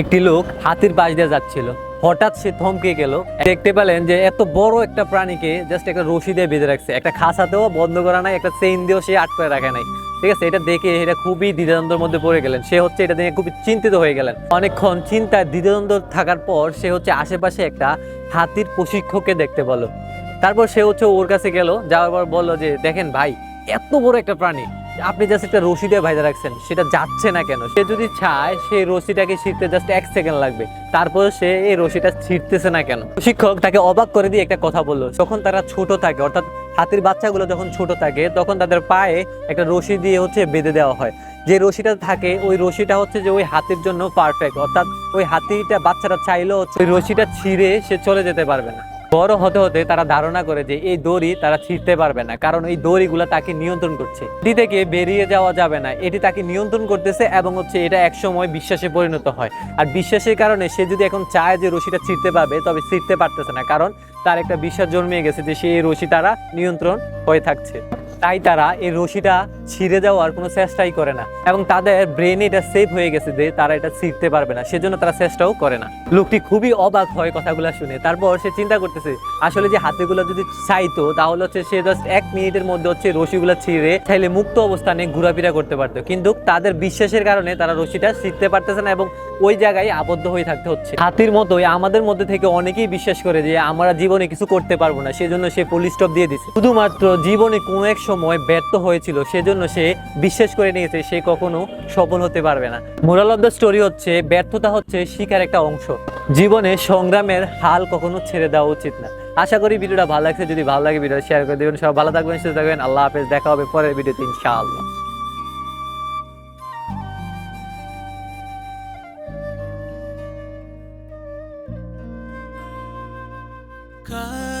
একটি লোক হাতির পাশ দিয়ে যাচ্ছিল। হঠাৎ সে থমকে গেল। দেখতে পেলেন যে এত বড় একটা প্রাণীকে জাস্ট একটা রশি দিয়ে বেঁধে রাখছে। একটা খাসাতেও বন্ধ করা নাই, একটা চেইন দিয়েও সে আটকে রাখে নাই। ঠিক আছে? এটা দেখে এটা খুবই দ্বিধাদ্বন্দ্বের মধ্যে পড়ে গেলেন। সে হচ্ছে এটা দেখে খুবই চিন্তিত হয়ে গেলেন। অনেকক্ষণ চিন্তায় দ্বিধাদ্বন্দ্ব থাকার পর সে হচ্ছে আশেপাশে একটা হাতির প্রশিক্ষককে দেখতে বলো তারপর সে হচ্ছে ওর কাছে গেল। যাওয়ার পর বলল যে, দেখেন ভাই, এত বড় একটা প্রাণী। আপনি জাস্ট একটা রশি দিয়ে ভাইজা রাখছেন, সেটা যাচ্ছে না কেন? সে যদি চায় সেই রশিটাকে ছিঁড়তে জাস্ট এক সেকেন্ড লাগবে। তারপর সে এই রশিটা ছিঁড়তেছে না কেন? শিক্ষক তাকে অবাক করে দিয়ে একটা কথা বলল, যখন তারা ছোট থাকে, অর্থাৎ হাতির বাচ্চাগুলো যখন ছোট থাকে, তখন তাদের পায়ে একটা রশি দিয়ে হচ্ছে বেঁধে দেওয়া হয়। যে রশিটা থাকে, ওই রশিটা হচ্ছে যে ওই হাতির জন্য পারফেক্ট অর্থাৎ ওই হাতিটা বাচ্চাটা চাইলেও ওই রশিটা ছিঁড়ে সে চলে যেতে পারবে না। বড় হতে হতে তারা ধারণা করে যে এই দড়ি তারা ছিঁড়তে পারবে না, কারণ এই দড়িগুলো তাকে নিয়ন্ত্রণ করছে। এটি থেকে বেরিয়ে যাওয়া যাবে না, এটি তাকে নিয়ন্ত্রণ করতেছে এবং হচ্ছে এটা একসময় বিশ্বাসে পরিণত হয়। আর বিশ্বাসের কারণে সে যদি এখন চায় যে রশিটা ছিঁড়তে পারবে, তবে ছিঁড়তে পারতেছে না, কারণ তার একটা বিশ্বাস জন্মিয়ে গেছে যে সেই রশি তারা নিয়ন্ত্রণ হয়ে থাকছে। তাই তারা এই রশিটা ছিঁড়ে যাওয়ার কোনো চেষ্টাই করে না। এবং তাদের ব্রেনে এটা সেভ হয়ে গেছে যে তারা এটা ছিঁড়তে পারবে না। সেজন্য তারা চেষ্টাও করে না। লোকটি খুবই অবাক হয় কথাগুলো শুনে। তারপর সে চিন্তা করতেছে, আসলে যে হাতিগুলো যদি চাইতো, তাহলে হচ্ছে সে জাস্ট এক মিনিটের মধ্যে হচ্ছে রশিগুলো ছিঁড়ে চাইলে মুক্ত অবস্থানে ঘোরাফেরা করতে পারতো। কিন্তু তাদের বিশ্বাসের কারণে তারা রশিটা ছিঁড়তে পারতেছে না এবং ওই জায়গায় আবদ্ধ হয়ে থাকতে হচ্ছে। হাতির মতোই আমাদের মধ্যে থেকে অনেকেই বিশ্বাস করে যে আমরা জীবনে কিছু করতে পারব না, সেজন্য সে পুলিশ স্টপ দিয়ে দিচ্ছে শুধুমাত্র জীবনে কোনো এক সময় ব্যর্থ হয়েছিল, সেজন্য সে বিশ্বাস করে নিয়েছে সে কখনো সফল হতে পারবে না। মোরাল অফ দ্য স্টোরি হচ্ছে, ব্যর্থতা হচ্ছে শিকার একটা অংশ। জীবনে সংগ্রামের হাল কখনো ছেড়ে দেওয়া উচিত না। আশা করি ভিডিওটা ভালো লাগছে। যদি ভালো লাগে ভিডিও শেয়ার করে দেবেন। সবাই ভালো থাকবেন, সুস্থ থাকবেন। আল্লাহ হাফেজ। দেখা হবে পরের ভিডিওতে, ইনশাআল্লাহ। God.